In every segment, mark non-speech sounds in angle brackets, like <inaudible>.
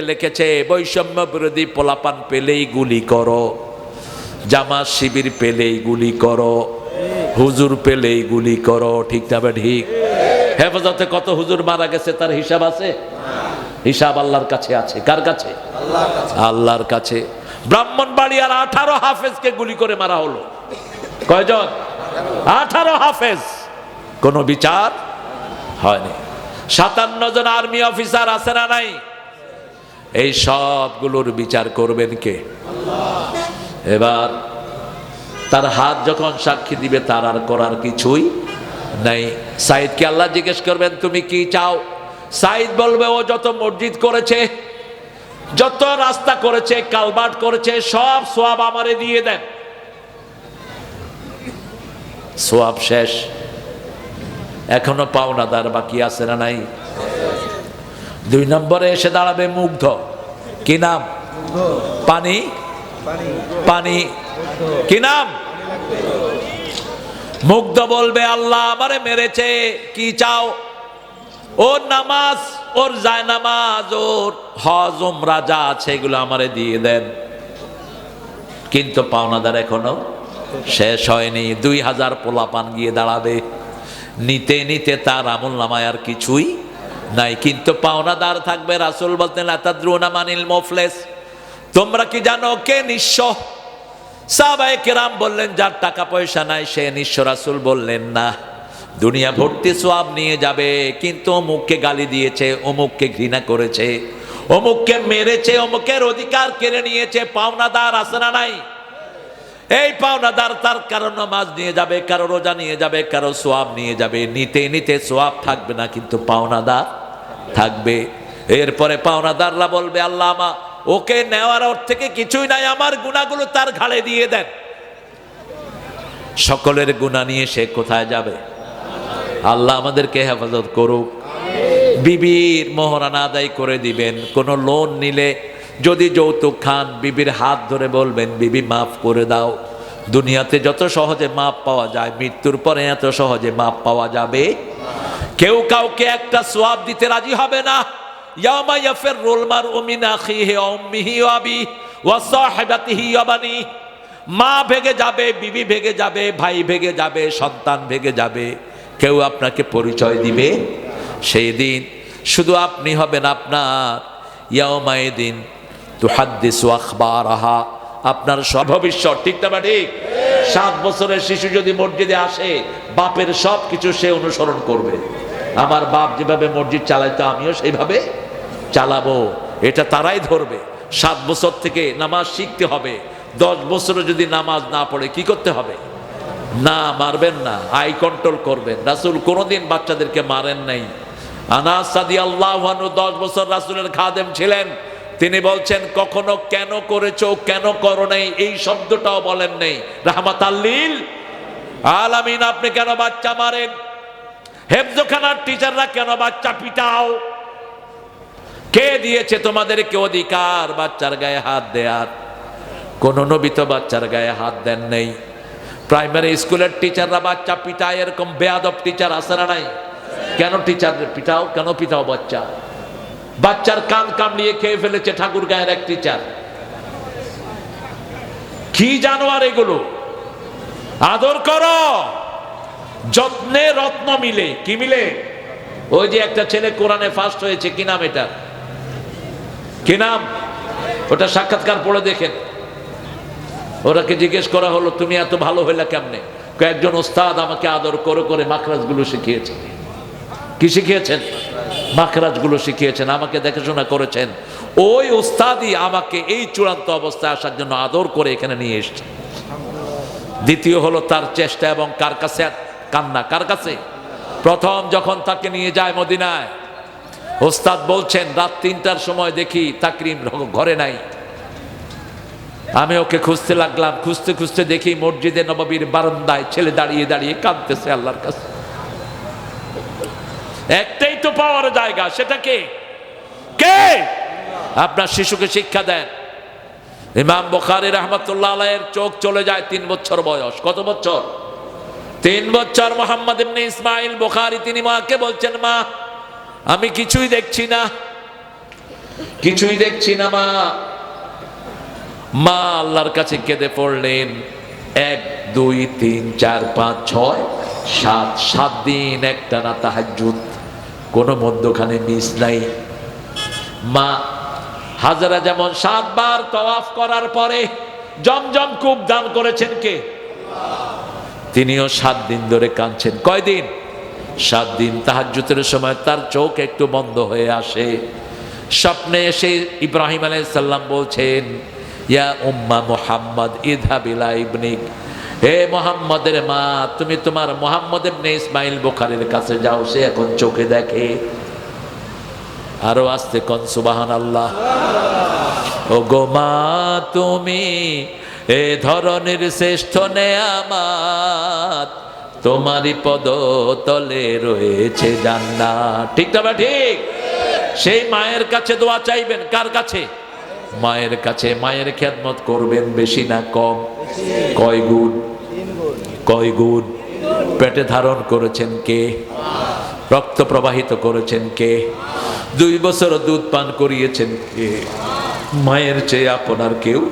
লিখেছে, বৈষম্য বিরোধী পোলাপান পেলেই গুলি করো, জামাত শিবির পেলেই গুলি করো, হুজুর পেলেই গুলি করো, ঠিক তবে ঠিক? হেফাজতে কত হুজুর মারা গেছে, তার হিসাব আছে? হিসাব আল্লাহর কাছে আছে। কার কাছে? আল্লাহর কাছে। ব্রাহ্মণ বাড়িয়ার আঠারো হাফেজকে গুলি করে মারা হলো। কয়জন? আঠারো হাফেজ। কোনো বিচার হয়নি। সাতান্ন জন আর্মি অফিসার আছে না নাই? এই সবগুলোর বিচার করবেন কে? এবার তার হাত যখন সাক্ষী দিবে, তার আর করার কিছুই নাই। সাইদকে আল্লাহ জিজ্ঞেস করবেন, তুমি কি চাও? সাইদ বলবে, ও যত মসজিদ করেছে, যত রাস্তা করেছে কালবাট করেছে, সব সোয়াব আমারে দিয়ে দেন। সোয়াব শেষ। এখনও পাওনাদার বাকি আছে না নাই? দুই নম্বরে এসে দাঁড়াবে মুগ্ধ। কি নাম? পানি? পানি। কি নাম? মুগ্ধ বলবে, আল্লাহ আমারে মেরেছে, কি চাও? ওর নামাজ, ওর যায় নামাজ ওর হজ, উমরা যা আছে এগুলো আমারে দিয়ে দেন। কিন্তু পাওনাদার এখনও শেষ হয়নি। দুই হাজার পোলাপান গিয়ে দাঁড়াবে। নিতে নিতে তার আমল নামায় আর কিছুই নাই, কিন্তু পাওনাদার থাকবে রাসুল বলতেন, আতাদ্রুনা মানিল মোফলেস। তোমরা কি জানো কে নিঃস্ব? সাহাবায়ে কেরাম বললেন, যার টাকা পয়সা নাই, সে নিঃস্ব। রাসুল বললেন, না, দুনিয়া ভর্তি সোয়াব নিয়ে যাবে, কিন্তু অমুককে গালি দিয়েছে, অমুককে ঘৃণা করেছে, অমুককে মেরেছে, অমুকের অধিকার কেড়ে নিয়েছে, পাওনাদার আছে না নাই? এই পাওনাদার তার কারও নামাজ নিয়ে যাবে, কারও রোজা নিয়ে যাবে, কারও সোয়াব নিয়ে যাবে। নিতে নিতে সোয়াব থাকবে না, কিন্তু পাওনাদার থাকবে। এরপরে পাওনাদাররা বলবে, আল্লাহ আমা, ওকে নেওয়ার ওর থেকে কিছুই নাই, আমার গুণাগুলো তার ঘাড়ে দিয়ে দেন। সকলের গুণা নিয়ে সে কোথায় যাবে? আল্লাহ আমাদেরকে হেফাজত করুক। বিবির মোহরানা আদায় করে দিবেন। কোনো লোন নিলে যদি যৌতুক খান, বিবির হাত ধরে বলবেন, বিবি, মাফ করে দাও। দুনিয়াতে যত সহজে মাপ পাওয়া যায়, মৃত্যুর পরে এত সহজে মাপ পাওয়া যাবে। কেউ কাউকে একটা সোয়াব দিতে রাজি হবে না। মা ভেগে যাবে, বিবি ভেগে যাবে, ভাই ভেগে যাবে, সন্তান ভেগে যাবে। কেউ আপনাকে পরিচয় দিবে। সেই দিন শুধু আপনি হবেন আপনার। ইয়ামায় দিন তুহাদ্দিসু আখবারাহা। আপনার সব ভবিষ্যৎ, ঠিক না বা ঠিক? সাত বছরের শিশু যদি মসজিদে আসে, বাপের সব কিছু সে অনুসরণ করবে। আমার বাপ যেভাবে মসজিদ চালাইতো আমিও সেইভাবে চালাবো। এটা তারাই ধরবে। সাত বছর থেকে নামাজ শিখতে হবে। দশ বছরে যদি নামাজ না পড়ে, কি করতে হবে? না, মারবেন না। আই কন্ট্রোল করবেন। রাসুল কোনোদিন বাচ্চাদেরকে মারেন নাই। আনাস সাদি আল্লাহ দশ বছর রাসুলের খাদেম ছিলেন। তিনি বলছেন, কখনো কেন করেছ, কেন করো নাই? এই শব্দটাও বলেন নেই। রাহমাত আল্লিল আলামিন, আপনি কেন বাচ্চা মারেন? হেফজোখানার টিচাররা কেন বাচ্চা পিটাও? কে দিয়েছে তোমাদেরকে অধিকার? বাচ্চার গায়ে হাত দেয়ার। কোন নবী তো বাচ্চার গায়ে হাত দেন নেই। প্রাইমারি স্কুলের টিচাররা বাচ্চা পিটায়, এরকম বেয়াদব টিচার আছে না নাই? কেন টিচার পিটাও, কেন পিটাও বাচ্চা? বাচ্চার কান কামড়িয়ে খেয়ে ফেলেছে ঠাকুর গায়ের এক টিচার কি জানোয়ার এগুলো? আদর করো। যত্নে রত্ন মিলে। কি মিলে? ওই যে একটা ছেলে কোরআনে ফার্স্ট হয়েছে, কি নাম এটা কি নাম? ওটা সাক্ষাৎকার পড়ে দেখেন। ওরাকে জিজ্ঞেস করা হলো, তুমি এত ভালো হইলা কেমনে? কয়েকজন ওস্তাদ আমাকে আদর করে করে মাখরাজগুলো শিখিয়েছে। কি শিখিয়েছেন? মাখরাজগুলো শিখিয়েছেন, আমাকে দেখাশোনা করেছেন। ওই ওস্তাদই আমাকে এই চূড়ান্ত অবস্থায় আসার জন্য আদর করে এখানে নিয়ে এসছে। দ্বিতীয় হলো তার চেষ্টা এবং কার কাছে কান্না, কার কাছে? প্রথম যখন তাকে নিয়ে যায় মদিনায় ওস্তাদ বলছেন, রাত তিনটার সময় দেখি তাকরিম ঘরে নাই। আমি ওকে খুঁজতে লাগলাম, খুঁজতে খুঁজতে দেখি মসজিদে নবাবীর বারান্দায় ছেলে দাঁড়িয়ে দাঁড়িয়ে কাঁদতেছে আল্লাহর কাছে। একটাই তো পাওয়ার জায়গা, সেটা কে? কে? আপনার শিশুকে শিক্ষা দেন। ইমাম বখারি রহমতুল্লাহ আলাইয়ের চোখ চলে যায় তিন বছর বয়স। কত বছর? তিন বছর। মোহাম্মদ ইবনে ইসমাইল বুখারী তিনি মাকে বলছেন, মা, আমি কিছুই দেখছি না। কিছুই দেখছি না, মা। মা আল্লাহর কাছে কেঁদে পড়লেন। এক, দুই, তিন, চার, পাঁচ, ছয়, সাত সাত দিন একটা না তাহাজুদ কোনো মধ্যখানে মিস নাই। মা, হাজারা যেমন সাতবার তওয়াফ করার পরে জমজম কূপ দান করেছেন কে? তিনিও সাত দিন ধরে কাঁদছেন। কয়দিন? সাত দিন। তাহাজ্জুতের সময় তার চোখ একটু বন্ধ হয়ে আসে। স্বপ্নে এসে ইব্রাহিম আলাইসাল্লাম বলছেন, ইয়া উম্মা মোহাম্মদ ইদহাবিলা ইবনিক। হে মোহাম্মদের মা, তুমি তোমার মোহাম্মদ ইবনে ইসমাইল বুখারীর কাছে যাও, সে এখন চোখে দেখে। আরও আসতে কন সুবাহান আল্লাহ ও গো মা, তুমি এ ধরনের শ্রেষ্ঠ নেয়ামাত তোমারই পদ তলে রয়েছে জান্নাত। ঠিক তবে ঠিক? সেই মায়ের কাছে দোয়া চাইবেন, কার কাছে? মায়ের কাছে মায়ের খেদমত করবেন বেশি না কম। কয় গুণ? কয় গুণ? পেটে ধারণ করেছেন কে? রক্ত প্রবাহিত করেছেন কে? দুই বছর দুধ পান করিয়েছেন কে? মায়ের চেয়ে আপনার কেউ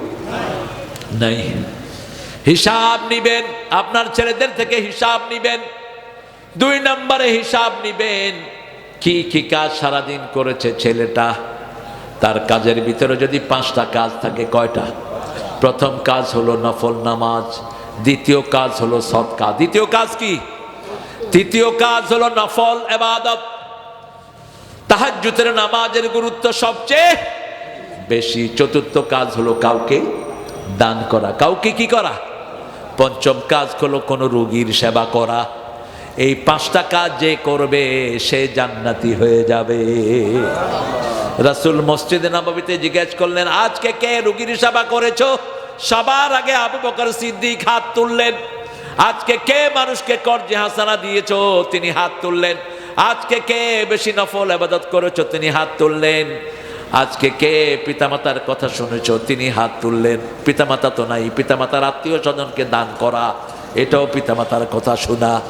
নাই। হিসাব নিবেন, আপনার ছেলেদের থেকে হিসাব নিবেন। দুই নম্বরে হিসাব নিবেন, কি কি কাজ সারাদিন করেছে ছেলেটা? তার কাজের ভিতরে যদি পাঁচটা কাজ থাকে, কয়টা? প্রথম কাজ হলো নফল নামাজ, দ্বিতীয় কাজ হলো সৎকা দ্বিতীয় কাজ কি? তৃতীয় কাজ হলো নফল এবাদত। তাহাজ্জুতের নামাজের গুরুত্ব সবচেয়ে বেশি। চতুর্থ কাজ হলো কাউকে দান করা। কাউকে কি করা? পঞ্চম কাজ হলো কোনো রোগীর সেবা করা। এই পাঁচটা কাজ যে করবে, সে জান্নাতি হয়ে যাবে। রাসুল মসজিদে নবমীতে জিজ্ঞেস করলেন, আজকে কে রুগীর সেবা করেছ? সবার আগে আবু বকর সিদ্দিক হাত তুললেন। আজকে কে মানুষকে কর্জে হাসানা দিয়েছ? তিনি হাত তুললেন। আজকে কে বেশি নফল আবাদত করেছ? তিনি হাত তুললেন। আজকে কে পিতামাতার কথা শুনেছ? তিনি হাত তুললেন। পিতামাতা তো নাই, পিতামাতার আত্মীয় স্বজনকে দান করা, এটাও পিতামাতার কথা শোনা।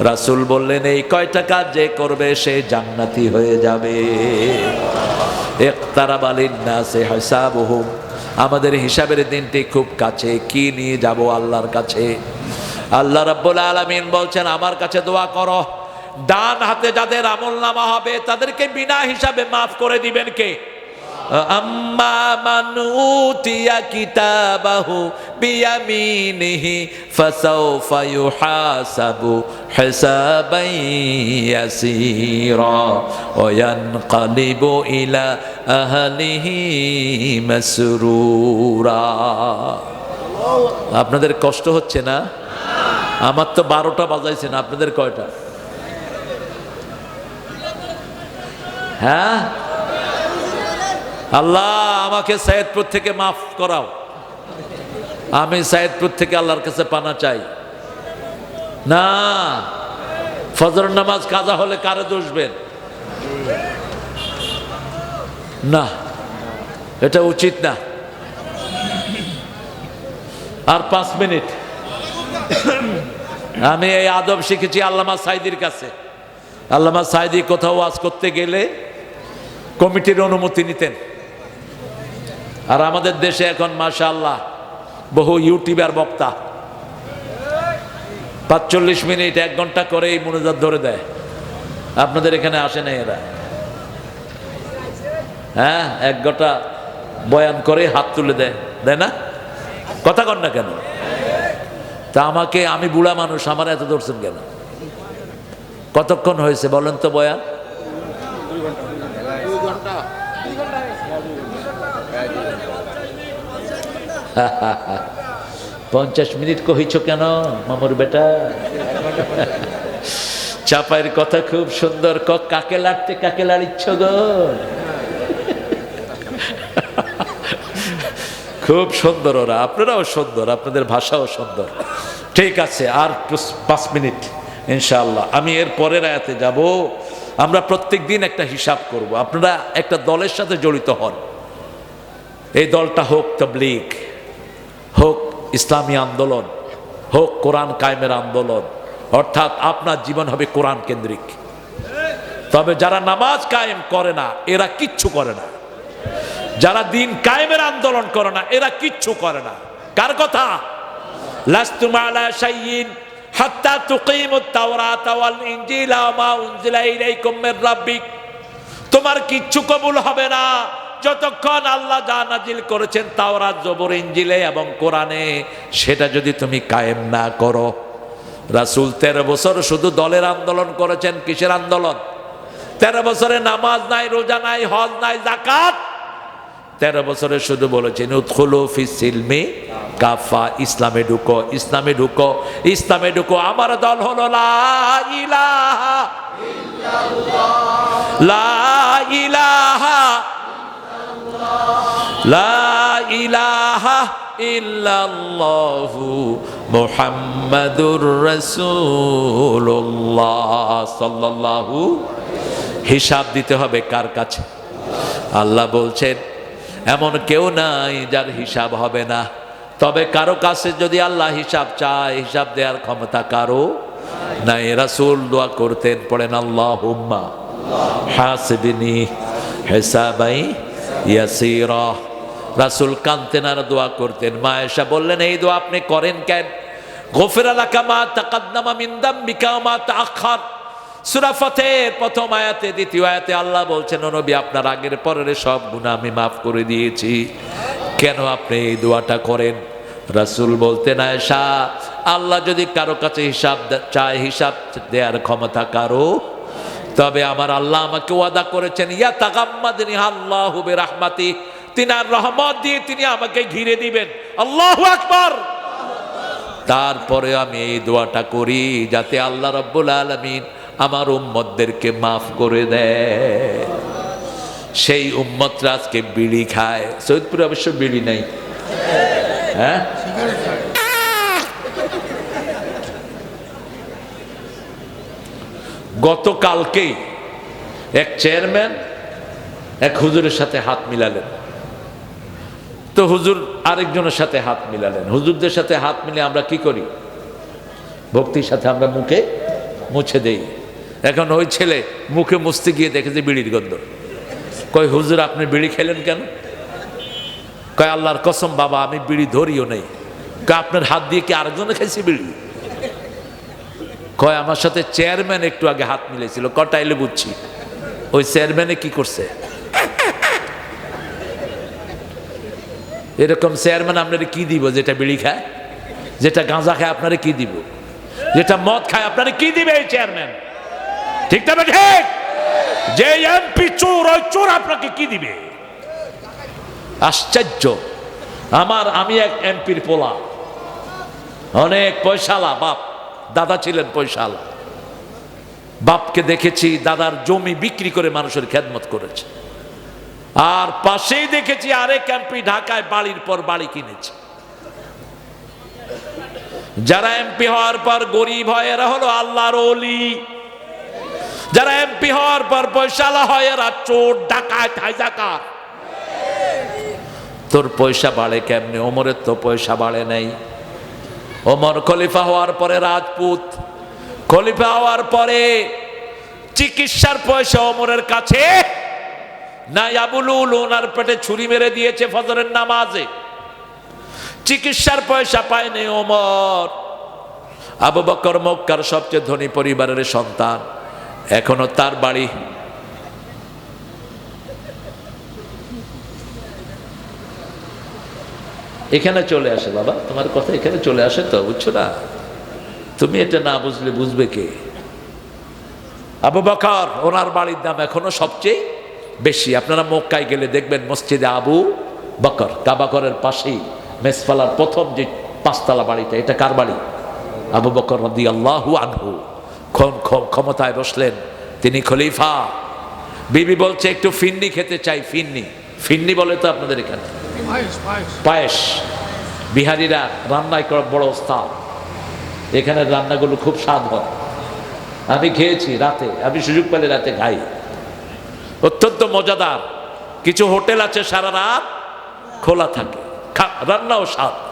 রাসুল বললেন, এই কয়টা কাজ যে করবে সে জান্নাতি হয়ে যাবে। আমাদের হিসাবের দিনটি খুব কাছে। কি নিয়ে যাব আল্লাহর কাছে? আল্লাহ রাব্বুল আলামিন বলছেন, আমার কাছে দোয়া করো। ডান হাতে যাদের আমল নামা হবে, তাদেরকে বিনা হিসাবে মাফ করে দিবেন কে? আম্মা মান উতিয়া কিতাবাহু বিয়ামিনিহি ফাসাউফা ইউহাসাবু হিসাবান ইয়াসীরা ওয়া ইয়ানকালিবু ইলা আহলিহি মাসরুরা। আপনাদের কষ্ট হচ্ছে না? আমার তো বারোটা বাজাইছেন আপনাদের কয়টা? হ্যাঁ? আল্লাহ, আমাকে সাইদপুর থেকে মাফ করাও। আমি সাইদপুর থেকে আল্লাহর কাছে পানা চাই। না ফজর নামাজ কাজা হলে কারে দোষবেন? না, এটা উচিত না। আর পাঁচ মিনিট। আমি এই আদব শিখেছি আল্লামা সাইদির কাছে। আল্লামা সাইদি কোথাও ওয়াজ করতে গেলে কমিটির অনুমতি নিতেন। আর আমাদের দেশে এখন মাশা আল্লাহ বহু ইউটিউবার বক্তা। পাঁচচল্লিশ মিনিট, এক ঘণ্টা করে এই মনোজাত ধরে দেয়। আপনাদের এখানে আসে না এরা। হ্যাঁ এক ঘণ্টা বয়ান করে হাত তুলে দেয়। দেয় না? কথা কন না কেন? তা আমাকে, আমি বুড়া মানুষ, আমার এত ধরছেন কেন? কতক্ষণ হয়েছে বলেন তো বয়ান? <laughs> পঞ্চাশ মিনিট কহিছ কেন, মামুর বেটা? <laughs> চাপাইয়ের কথা খুব সুন্দর ক কাকে লাড়তে কাকে লাড়িচ্ছ গো? <laughs> খুব সুন্দর ওরা, আপনারাও সুন্দর, আপনাদের ভাষাও সুন্দর। ঠিক আছে, আর পাঁচ মিনিট, ইনশাআল্লাহ। আমি এর পরের আয়াতে যাব। আমরা প্রত্যেক দিন একটা হিসাব করব। আপনারা একটা দলের সাথে জড়িত হন। এই দলটা হোক তবলিগ। ইসলামী আন্দোলন হোক কোরআন কায়েমের আন্দোলন, অর্থাৎ আপনার জীবন হবে কোরআন কেন্দ্রিক। তবে যারা নামাজ কায়েম করে না, এরা কিচ্ছু করে না। যারা দিন কায়েমের আন্দোলন করে না, এরা কিচ্ছু করে না। কার কথা? তোমার কিচ্ছু কবুল হবে না। যতক্ষণ আল্লাহ যা নাজিল করেছেন তাওরাত, জবর ইঞ্জিলে এবং কোরআনে, সেটা যদি তুমি কায়েম না করো। রাসূল তেরো বছর শুধু দলের আন্দোলন করেছেন, কিসের আন্দোলন? তেরো বছরে নামাজ নাই, রোজা নাই, হজ নাই জাকাত তেরো বছরে শুধু বলেছেন উৎখুলু ফিসিলমি কাফা, ইসলামে ঢুকো ইসলামে ঢুকো ইসলামে ঢুকো, আমার দল হলো লা ইলাহা লা ইলাহা হিসাব দিতে হবে কার কাছে? আল্লাহ বলছেন, এমন কেউ নাই যার হিসাব হবে না। তবে কারও কাছে যদি আল্লাহ হিসাব চায়, হিসাব দেওয়ার ক্ষমতা কারও নাই। রাসূল দোয়া করতেন, পড়েন আল্লাহ হুম্মা হাসিবিনি হেসাবাই ইয়াসিরা। রাসূল কান্তেন আর দোয়া করতেন। মা এসা বললেন, এই দোয়া আপনি করেন কেন? গফির তাকাদ্দামা মিন দাম্বিকা ওয়া মা তাআখার সূরা প্রথম আয়াতে, দ্বিতীয় আয়াতে আল্লাহ বলছেন আপনার আগের পরের সব আমি মাফ করে দিয়েছি। কেন আপনি করেন? রাসূল বলতেন যদি কারও কাছে হিসাব চায় হিসাব দেওয়ার ক্ষমতা কারও, তবে আমার আল্লাহ আমাকে ওয়াদা করেছেন ইয়া তাগাম্মাদিনী আল্লাহু বিরাহমাতি তিনার রহমত দিয়ে তিনি আমাকে ঘিরে দিবেন। আল্লাহ আকবার। তারপরে আমি এই দোয়াটা করি যাতে আল্লাহ রব্বুল আলমিন আমার উম্মতদেরকে মাফ করে দেয়। সেই উম্মতরা আজকে বিড়ি খায়। সৈয়দপুরে অবশ্য বিড়ি নাই। হ্যাঁ? গতকালকেই এক চেয়ারম্যান এক হুজুরের সাথে হাত মিলালেন। তো হুজুর আরেকজনের সাথে হাত মিলালেন। হুজুরদের সাথে হাত মিলে আমরা কি করি? ভক্তির সাথে আমরা মুখে মুছে দেই। এখন ওই ছেলে মুখে মুছতে গিয়ে দেখেছে বিড়ির গন্ধ। কয়, হুজুর, আপনি বিড়ি খেলেন কেন? কয়, আল্লাহর কসম বাবা, আমি বিড়ি ধরিও নেই। কয়, আপনার হাত দিয়ে কি আরেকজনে খাইছি বিড়ি? কয়, আমার সাথে চেয়ারম্যান একটু আগে হাত মিলেছিল কটাইলে বুঝছি। ওই চেয়ারম্যানে কি করছে? এরকম চেয়ারম্যান আপনারা কি দিব যেটা বিড়ি খায়? যেটা গাঁজা খায় আপনারা কি দিব? যেটা মদ খায় আপনারা কি দিবে এই চেয়ারম্যান? ঠিক তবে ঠিক যে এমপি চোর, ওই চোর আপনাকে কি দিবে? আশ্চর্য। আমার, আমি এক এমপির পোলা। অনেক পয়সালা, বাপ। দাদা ছিলেন পয়সালা। বাপকে দেখেছি, দাদার জমি বিক্রি করে মানুষের খেদমত করেছে। আর পাশেই দেখেছি আরেক এমপি ঢাকায় বাড়ির পর বাড়ি কিনেছে। যারা এমপি হওয়ার পর গরিব হয়, এরা হলো আল্লাহর অলি যারা এমপি হওয়ার পর পয়সালা হয়, এরা চোর ডাকায় হাইজাকার। তোর পয়সা বাড়ে কেমনে? ওমরের তো পয়সা বাড়ে নাই। ওমর খলিফা হওয়ার পরে রাজপুত। খলিফা হওয়ার পরে চিকিৎসার পয়সা ওমরের কাছে। না আবুলুল ওনার পেটে ছুরি মেরে দিয়েছে ফজরের নামাজে। চিকিৎসার পয়সা পায়নি ওমর। আবু বকর মক্কার সবচেয়ে ধনী পরিবারের সন্তান। এখনও তার বাড়ি। এখানে চলে আসে বাবা, তোমার কথা এখানে চলে আসে তো, বুঝছ না? তুমি এটা না বুঝলে বুঝবে কে? আবু বকর, ওনার বাড়ির দাম এখনও সবচেয়ে বেশি। আপনারা মক্কায় গেলে দেখবেন মসজিদে আবু বকর কাবাকরের পাশেই মেসফালার প্রথম যে পাঁচতলা বাড়িটা এটা কার বাড়ি? আবু বকর রদি আল্লাহু আনহু। ক্ষম- ক্ষম- ক্ষমতায় বসলেন। তিনি খলিফা। বিবি বলছে একটু ফিন্নি খেতে চাই ফিন্নি। ফিন্নি বলে তো আপনাদের এখানে। পায়েস বিহারিরা রান্নায় করা বড় ওস্তাদ। এখানে রান্নাগুলো খুব স্বাদ হয়। আমি খেয়েছি রাতে। আমি সুযোগ পেলে রাতে খাই। মজাদার। কিছু হোটেল আছে সারা রাত খোলা থাকে। রান্নাও স্বাদ।